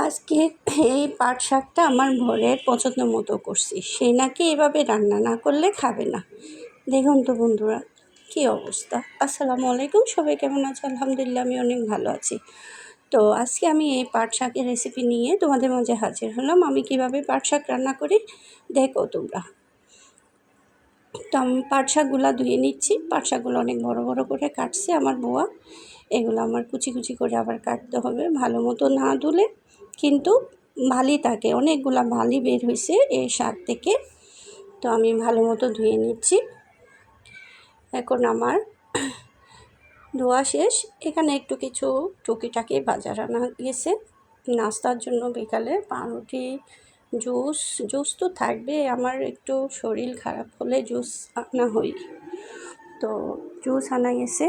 আজকে এই পাট শাকটা আমার ভোরের পছন্দ মতো করছি। সে নাকি এভাবে রান্না না করলে খাবে না। দেখুন তো বন্ধুরা, কী অবস্থা। আসসালামু আলাইকুম, সবাই কেমন আছে? আলহামদুলিল্লাহ, আমি অনেক ভালো আছি। তো আজকে আমি এই পাট শাকের রেসিপি নিয়ে তোমাদের মাঝে হাজির হলাম। আমি কীভাবে পাট শাক রান্না করি, দেখো তোমরা। তো আমি পাট শাকগুলো ধুয়ে নিচ্ছি। পাট শাকগুলো অনেক বড় বড় করে কাটছে আমার বোয়া। এগুলো আমার কুচি কুচি করে আবার কাটতে হবে। ভালো মতো না ধুলে কিন্তু ভালি থাকে। অনেকগুলা ভালি বের হয়েছে এই শাক থেকে। তো আমি ভালো মতো ধুয়ে নিচ্ছি। এখন আমার ধোয়া শেষ। এখানে একটু কিছু টুকিটাকি বাজার আনা গেছে। নাস্তার জন্য বিকালে পাউরুটি, জুস জুস তো থাকবে। আমার একটু শরীর খারাপ হলে জুস আনা হই তো জুস আনা গেছে।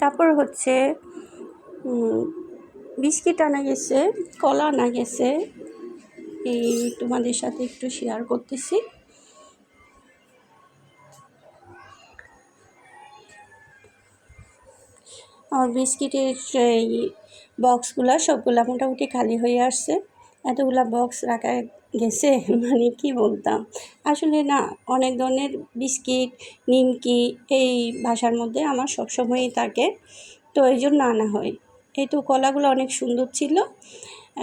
তারপর হচ্ছে বিস্কিট আনা গেছে, কলা আনা গেছে। এই তোমাদের সাথে একটু শেয়ার করতেছি। আমার বিস্কিটের এই বক্সগুলো সবগুলা মোটামুটি খালি হয়ে আসছে। এতগুলা বক্স রাখা গেছে মানে কি বলতাম? আসলে না, অনেক ধরনের বিস্কিট, নিমকি এই ভাষার মধ্যে আমার সবসময়ই থাকে। তো এই জন্য আনা হয়। এই তো কলাগুলো অনেক সুন্দর ছিল।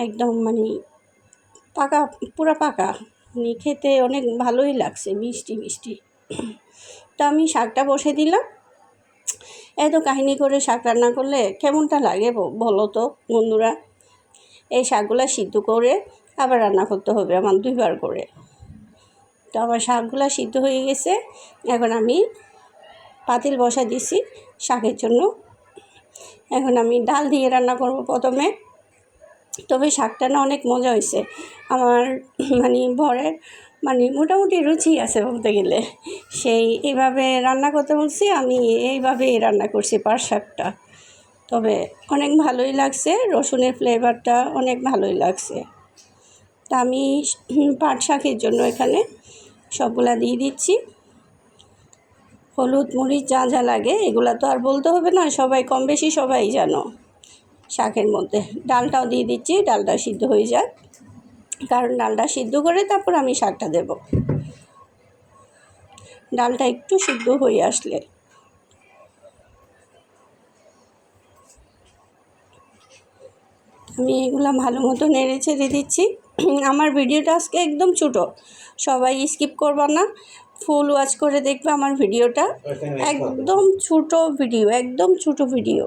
একদম মানে পাকা, পুরো পাকা। মানে খেতে অনেক ভালোই লাগছে, মিষ্টি মিষ্টি। তো আমি শাকটা বসে দিলাম। এত কাহিনী করে শাক রান্না করলে কেমনটা লাগে বলো তো বন্ধুরা? এই শাকগুলো সিদ্ধ করে আবার রান্না করতে হবে আমার দুইবার করে। তো আমার শাকগুলো সিদ্ধ হয়ে গেছে। এখন আমি পাতিল বসা দিছি শাকের জন্য। এখন আমি ডাল দিয়ে রান্না করব প্রথমে। তবে শাকটা না অনেক মজা হয়েছে। আমার মানে ভরের মানে মোটামুটি রুচি আছে বলতে গেলে। সেই এইভাবে রান্না করতে বলছি, আমি এইভাবেই রান্না করছি পাট শাকটা। তবে অনেক ভালোই লাগছে, রসুনের ফ্লেভারটা অনেক ভালোই লাগছে। তা আমি পাট শাকের জন্য এখানে সবগুলা দিয়ে দিচ্ছি। হলুদ, মরিচ, যা যা লাগে, এগুলো তো আর বলতে হবে না, সবাই কম বেশি সবাই জানো শাকের মধ্যে। ডালটাও দিয়ে দিচ্ছি, ডালটা সিদ্ধ হয়ে যায় কারণ ডালটা সিদ্ধ করে তারপর আমি শাকটা দেব। ডালটা একটু সিদ্ধ হয়ে আসলে। আমি এগুলো ভালো মতো নেড়ে ছেড়ে দিচ্ছি। আমার ভিডিওটা আজকে একদম ছোটো, সবাই স্কিপ করব না। ফুল ওয়াচ করে দেখবে আমার ভিডিওটা। একদম ছোট ভিডিও একদম ছোট ভিডিও।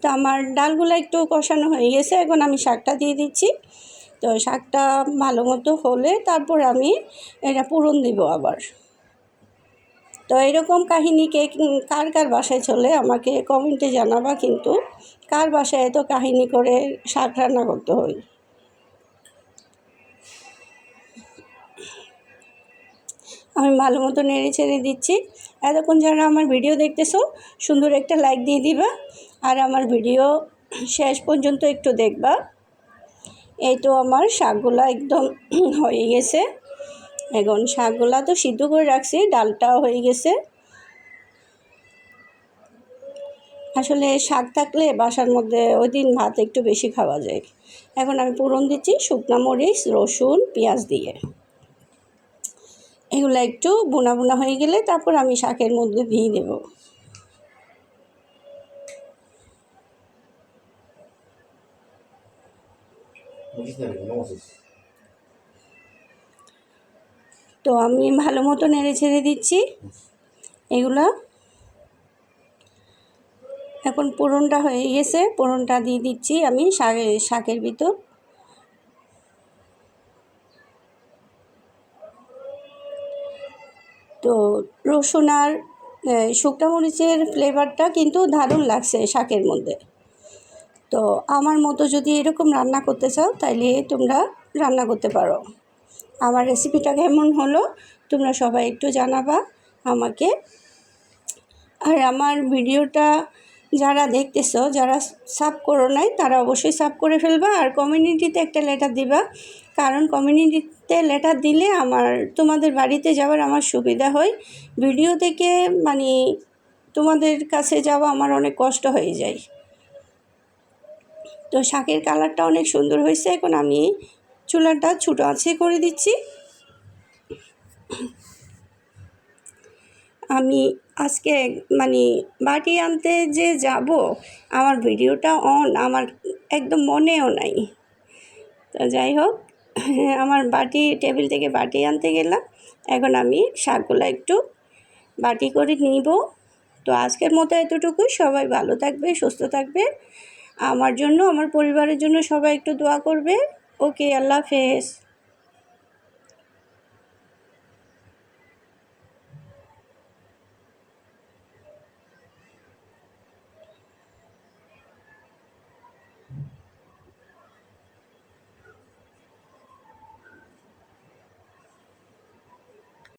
তো আমার ডালগুলো একটু কষানো হয়ে গেছে এখন আমি শাকটা দিয়ে দিচ্ছি। তো শাকটা ভালো মতো হলে তারপর আমি এটা পূরণ দিব আবার। তো এরকম কাহিনী কে কার কার বাসায় চলে আমাকে কমেন্টে জানাবা কিন্তু কার বাসায় এত কাহিনী করে শাক রান্না করতে হয়? আমি ভালো মতো নেড়ে ছেড়ে দিচ্ছি। এতক্ষণ যারা আমার ভিডিও দেখতেছো, সুন্দর একটা লাইক দিয়ে দিবা। আর আমার ভিডিও শেষ পর্যন্ত একটু দেখবা। এই তো আমার শাকগুলো একদম হয়ে গেছে। এখন শাকগুলা তো সিদ্ধ করে রাখছি, ডালটাও হয়ে গেছে। আসলে শাক থাকলে বাসার মধ্যে ওই দিন ভাত একটু বেশি খাওয়া যায়। এখন আমি পূরণ দিচ্ছি শুকনা মরিচ, রসুন, পেঁয়াজ দিয়ে। এগুলো একটু বোনা বোনা হয়ে গেলে তারপর আমি শাকের মধ্যে দিয়ে দেব। তো আমি ভালো মতো নেড়ে ছেড়ে দিচ্ছি। এগুলো এখন পোড়নটা হয়ে গেছে পোড়নটা দিয়ে দিচ্ছি আমি শাকের শাকের ভিতর। তো রসুন আর শুকনা মরিচের ফ্লেভারটা কিন্তু দারুণ লাগছে শাকের মধ্যে। তো আমার মতো যদি এরকম রান্না করতে চাও, তাইলে তোমরা রান্না করতে পারো। আমার রেসিপিটা কেমন হলো, তোমরা সবাই একটু জানাবা আমাকে। আর আমার ভিডিওটা যারা দেখতেছো, যারা সাব করো নাই, তারা অবশ্যই সাব করে ফেলবা। আর কমিউনিটিতে একটা লেটার দিবা। কারণ কমিউনিটিতে লেটার দিলে আমার, তোমাদের বাড়িতে যাওয়ার আমার সুবিধা হয়। ভিডিও থেকে মানে তোমাদের কাছে যাওয়া আমার অনেক কষ্ট হয়ে যায়। তো শাকের কালারটা অনেক সুন্দর হয়েছে। এখন আমি চুলাটা ছোটো আছে করে দিচ্ছি। আমি আজকে মানে বাটি আনতে যে যাব, আমার ভিডিওটা অন আমার একদম মনেও নাই। তো যাই হোক, আমার বাটি, টেবিল থেকে বাটি আনতে গেলাম। এখন আমি শাকগুলো একটু বাটি করে নিব। তো আজকের মতো এতটুকুই। সবাই ভালো থাকবে, সুস্থ থাকবে। আমার জন্য, আমার পরিবারের জন্য সবাই একটু দোয়া করবে। ওকে, আল্লাহ হাফেজ।